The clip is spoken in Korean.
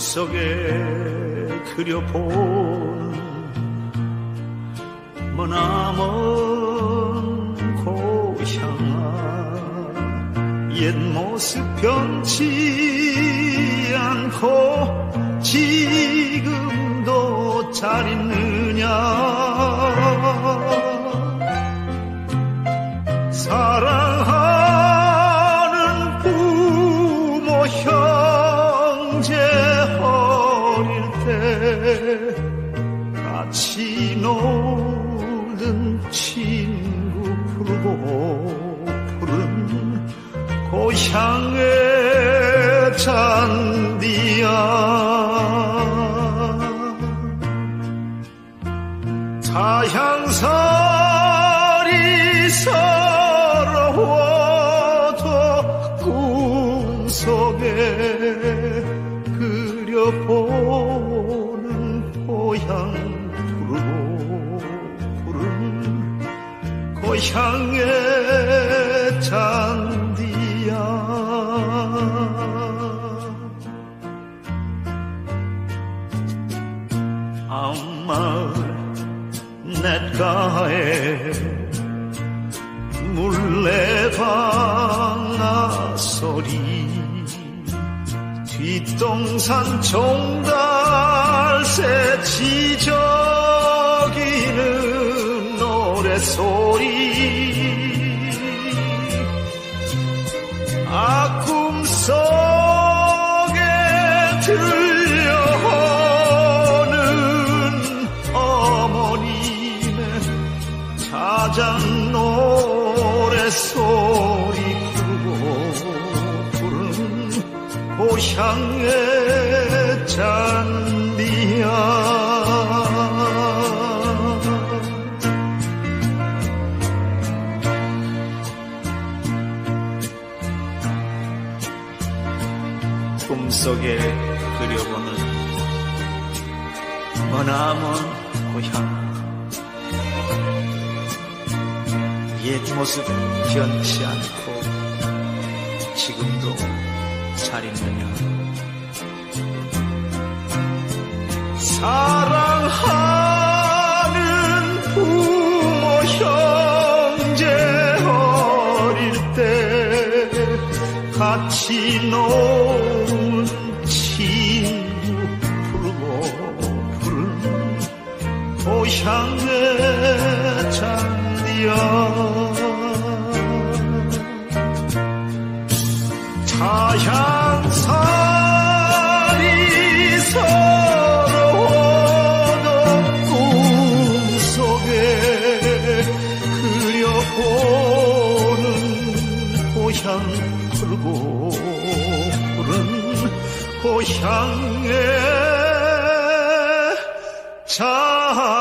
꿈속에 그려본 머나먼 고향아 옛 모습 변치 않고 지금도 잘 있느냐. 사랑하는 부모 형제 때 같이 놀던 친구 부르고 푸른 고향의 잔디야. 자향 향의 잔디야. 아마 냇가에 물레방아 소리 뒷동산 종달새 지저귀는 노래소리 자장 노래 소리 부르고 부른 고향의 잔디야. 꿈속에 그려보는 머나먼 고향 옛 모습 변치 않고 지금도 잘 있느냐? 사랑하는 부모 형제 어릴 때 같이 놀 친구 부르고 부른 고향의 잔 디야 자향살이 서러워도 꿈속에 그려보는 고향 풀고 푸른 고향의 잔디